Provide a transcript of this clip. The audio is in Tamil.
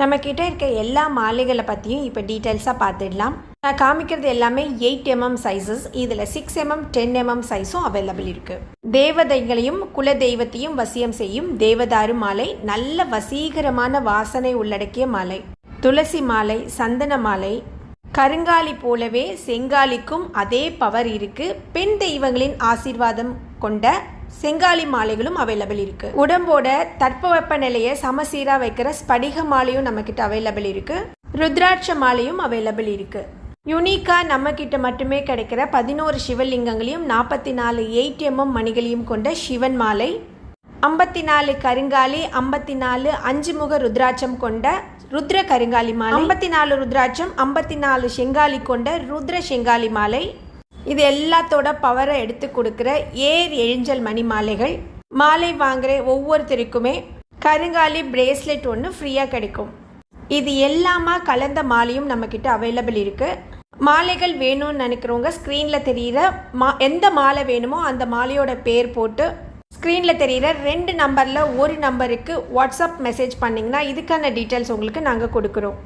நம்மக்கிட்ட இருக்க எல்லா மாலைகளை பற்றியும் இப்போ டீட்டெயில்ஸாக பார்த்துடலாம் நான் காமிக்கிறது எல்லாமே எயிட் எம்எம் சைஸஸ் இதில் சிக்ஸ் எம்எம் டென் எம்எம் சைஸும் அவைலபிள் இருக்குது தேவதைகளையும் குல தெய்வத்தையும் வசியம் செய்யும் தேவதாரு மாலை நல்ல வசீகரமான வாசனை உள்ளடக்கிய மாலை. துளசி மாலை சந்தன மாலை. கருங்காலி போலவே செங்காலிக்கும் அதே பவர் இருக்குது பெண் தெய்வங்களின் ஆசீர்வாதம் கொண்ட செங்காலி மாலைகளும் அவைலபிள் இருக்குது உடம்போட தட்பவெப்ப நிலையை சமசீராக வைக்கிற ஸ்படிக மாலையும் நம்மக்கிட்ட அவைலபிள் இருக்குது ருத்ராட்ச மாலையும் அவைலபிள் இருக்குது யுனிக்கா நம்மக்கிட்ட மட்டுமே கிடைக்கிற பதினோரு சிவலிங்கங்களையும் நாற்பத்தி நாலு எயிட் மணிகளையும் கொண்ட சிவன் மாலை. ஐம்பத்தி நாலு கருங்காலி ஐம்பத்தி நாலு அஞ்சு முக ருத்ராட்சம் கொண்ட ருத்ர கருங்காலி மாலை. ஐம்பத்தி நாலு ருத்ராட்சம் ஐம்பத்தி நாலு செங்காலி கொண்ட ருத்ர செங்காலி மாலை. இது எல்லாத்தோட பவரை எடுத்து கொடுக்குற ஏர் எழிஞ்சல் மணி மாலைகள். மாலை வாங்குற ஒவ்வொருத்தருக்குமே கருங்காலி பிரேஸ்லெட் ஒன்று ஃப்ரீயாக கிடைக்கும். இது எல்லாமா கலந்த மாலையும் நம்மக்கிட்ட அவைலபிள் இருக்குது மாலைகள் வேணும்னு நினைக்கிறவங்க ஸ்க்ரீனில் தெரிகிற மா எந்த மாலை வேணுமோ அந்த மாலையோட பேர் போட்டு ஸ்க்ரீனில் தெரிகிற ரெண்டு நம்பரில் ஒரு நம்பருக்கு வாட்ஸ்அப் மெசேஜ் பண்ணிங்கன்னா இதுக்கான டீட்டெயில்ஸ் உங்களுக்கு நாங்கள் கொடுக்குறோம்.